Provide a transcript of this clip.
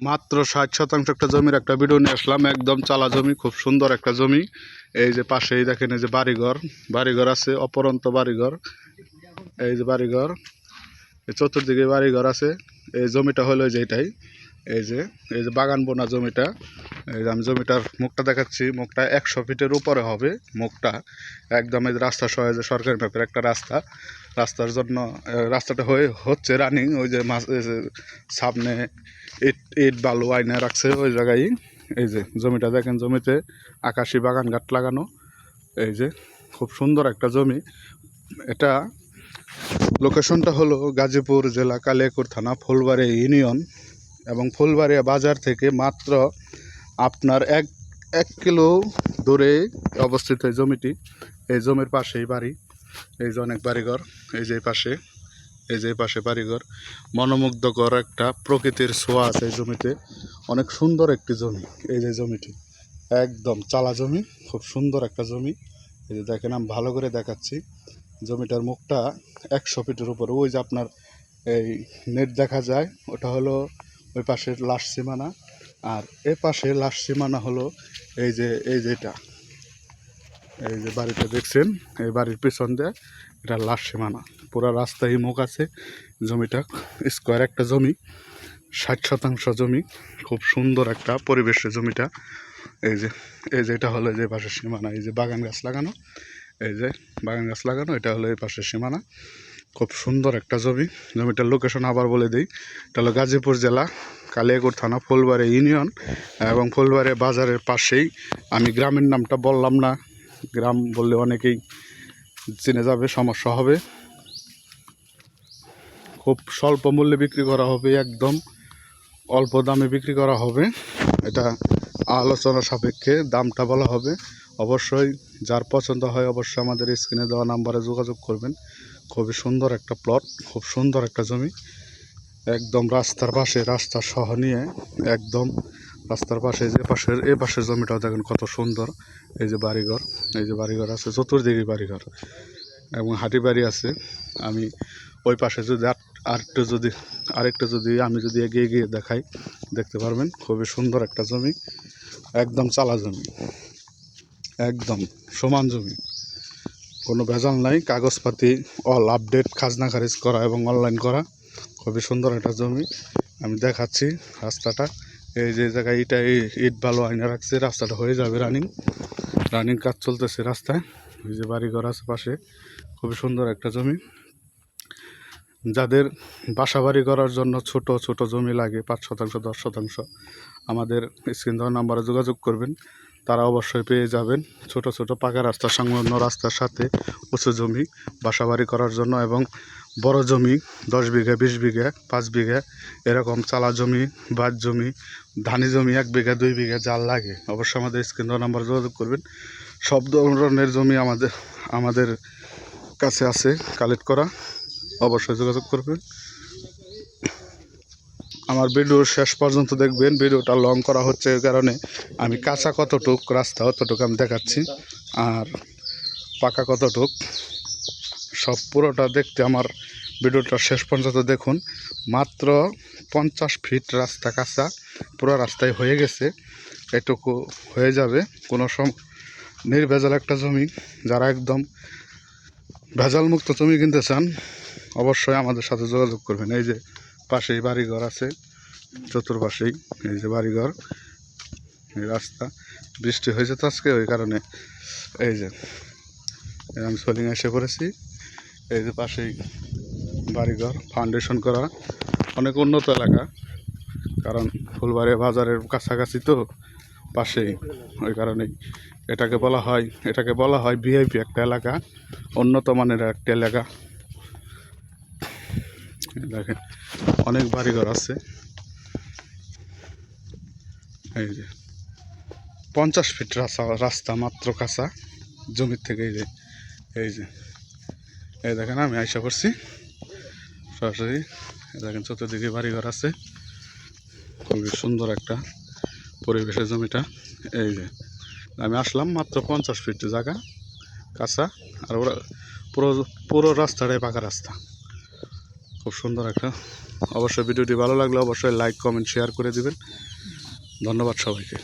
মাত্র ষাট শতাংশ একটা জমির একটা ভিডিও নিয়ে আসলাম। একদম চালা জমি, খুব সুন্দর একটা জমি। এই যে পাশেই দেখেন, এই যে বাড়িঘর। বাড়িঘর আছে, অপরন্ত বাড়িঘর। এই যে বাড়িঘর চতুর্দিকে বাড়িঘর আছে। এই জমিটা হলো যেটাই এই যে এই যে বাগান বোনা জমিটা, এই যে আমি জমিটার মুখটা দেখাচ্ছি, মুখটা একশো ফিটের উপরে হবে মুখটা। একদম এই রাস্তা সহ যে সরকারি ব্যাপার একটা রাস্তা। রাস্তার জন্য রাস্তাটা হয়ে, হচ্ছে রানিং ওই যে সামনে ইট ইট বালু আইনে রাখছে ওই জায়গায়। এই যে জমিটা দেখেন, জমিতে আকাশি বাগান ঘাট লাগানো। এই যে খুব সুন্দর একটা জমি। এটা লোকেশনটা হলো গাজীপুর জেলা কালিয়াকুর থানা, ফুলবাড়ি ইউনিয়ন। এবং ফুলবাড়িয়া বাজার থেকে মাত্র আপনার এক এক কিলো দূরে অবস্থিত এই জমিটি। এই জমির পাশেই বাড়ি। এই যে অনেক বাড়িঘর, এই যে পাশে, এই যে পাশে বাড়িঘর। মনোমুগ্ধকর একটা প্রকৃতির ছোঁয়া আছে এই জমিতে। অনেক সুন্দর একটি জমি এই যে জমিটি। একদম চালা জমি, খুব সুন্দর একটা জমি। এই যে দেখেন, আমি ভালো করে দেখাচ্ছি। জমিটার মুখটা একশো ফিটের উপরে। ওই যে আপনার এই নেট দেখা যায়, ওটা হলো ওই পাশের লাশ সীমানা। আর এ পাশে লাশ সীমানা হলো এই যে, এই যেটা এই যে বাড়িটা দেখছেন, এই বাড়ির পিছন দিয়ে এটা লাশ সীমানা। পুরো রাস্তায় মুখ আছে, জমিটা স্কোয়ার একটা জমি, ষাট শতাংশ জমি, খুব সুন্দর একটা পরিবেশে জমিটা। এই যে এই যে এটা হলো যে পাশের সীমানা, এই যে বাগান গাছ লাগানো। এই যে বাগান গাছ লাগানো, এটা হলো এই পাশের সীমানা। খুব সুন্দর একটা জমি জমিটার লোকেশন আবার বলে দিই। এটা হলো গাজীপুর জেলা কালিয়াকুর থানা, ফুলবাড়ি ইউনিয়ন এবং ফুলবাড়ি বাজারের পাশেই। আমি গ্রামের নামটা বললাম না। গ্রাম বললে অনেকেই চিনে যাবে, সমস্যা হবে। খুব স্বল্প মূল্যে বিক্রি করা হবে, একদম অল্প দামে বিক্রি করা হবে। এটা আলোচনা সাপেক্ষে দামটা বলা হবে। অবশ্যই যার পছন্দ হয় অবশ্যই আমাদের স্ক্রিনে দেওয়া নাম্বারে যোগাযোগ করবেন। খুবই সুন্দর একটা প্লট খুব সুন্দর একটা জমি। একদম রাস্তার পাশে রাস্তা সহ নিয়ে একদম রাস্তার পাশে, যে পাশের, এ পাশের জমিটাও দেখেন কত সুন্দর। এই যে বাড়িঘর, এই যে বাড়িঘর আছে, চতুর্দিকে বাড়িঘর এবং হাঁটি বাড়ি আছে। আমি ওই পাশে যদি আর আরেকটু যদি আরেকটু যদি, আমি যদি এগিয়ে গিয়ে দেখাই, দেখতে পারবেন, খুবই সুন্দর একটা জমি, একদম চালা জমি, একদম সমান জমি। কোনো ভেজাল নাই, কাগজপাতি অল আপডেট খাজনা খারিজ করা এবং অনলাইন করা। খুবই সুন্দর একটা জমি। আমি দেখাচ্ছি রাস্তাটা। এই যে জায়গায় ইটা ইট ভালো আইনা রাখছে, রাস্তাটা হয়ে যাবে রানিং রানিং কাজ চলতেছে রাস্তায়। এই যে বাড়িঘর আছে পাশে। খুবই সুন্দর একটা জমি। যাদের বাসা বাড়ি করার জন্য ছোট ছোট জমি লাগে, পাঁচ শতাংশ, দশ শতাংশ, আমাদের স্ক্রিন দেওয়ার নাম্বারে যোগাযোগ করবেন। তারা অবশ্যই পেয়ে যাবেন ছোট ছোট পাকা রাস্তা সংলগ্ন রাস্তার সাথে উঁচু জমি বাসাবাড়ি করার জন্য এবং বড় জমি, দশ বিঘা, বিশ বিঘা, পাঁচ বিঘা, এরকম চালা জমি বাদ জমি, ধানি জমি, এক বিঘা, দুই বিঘা যার লাগে। অবশ্যই আমাদের স্ক্রিন নাম্বারে যোগাযোগ করবেন। সব ধরনের জমি আমাদের আমাদের কাছে আছে। কালেক্ট করা, অবশ্যই যোগাযোগ করবেন। আমার ভিডিও শেষ পর্যন্ত দেখবেন। ভিডিওটা লং করা হচ্ছে এই কারণে আমি কাঁচা কতটুক, রাস্তা অতটুকু আমি দেখাচ্ছি। আর পাকা কতটুক, সব পুরোটা দেখতে আমার ভিডিওটা শেষ পর্যন্ত দেখুন। মাত্র পঞ্চাশ ফিট রাস্তা কাঁচা, পুরো রাস্তায় হয়ে গেছে। এটুকু হয়ে যাবে, কোনো সম, নির্ভেজাল একটা জমি। যারা একদম ভেজাল মুক্ত জমি কিনতে চান, অবশ্যই আমাদের সাথে যোগাযোগ করবেন। এই যে পাশেই বাড়িঘর আছে, চতুর্পাশেই, এই যে বাড়িঘর, এই রাস্তা। বৃষ্টি হয়েছে তো আজকে, ওই কারণে এই যে আমি সোলিং এসে পড়েছি। এই যে পাশেই বাড়িঘর ফাউন্ডেশন করা। অনেক উন্নত এলাকা, কারণ ফুলবাড়ি বাজারের কাছাকাছি তো পাশেই। ওই কারণেই এটাকে বলা হয়, এটাকে বলা হয় ভিআইপি একটা এলাকা, উন্নত মানের একটা এলাকা। দেখেন, অনেক বাড়িঘর আছে। এই যে, পঞ্চাশ ফিট রাস্তা রাস্তা মাত্র কাঁচা জমির থেকে এই যে এই যে, এই দেখেন আমি আইসা করছি সরাসরি দেখেন চতুর্দিকে বাড়িঘর আছে। খুবই সুন্দর একটা পরিবেশের জমিটা। এই যে, আমি আসলাম মাত্র পঞ্চাশ ফিট জায়গা, কাঁচা, আর ওরা পুরো পুরো রাস্তাটাই পাকা রাস্তা। খুব সুন্দর একটা। অবশ্যই ভিডিওটি ভালো লাগলে অবশ্যই লাইক কমেন্ট শেয়ার করে দিবেন। ধন্যবাদ সবাইকে।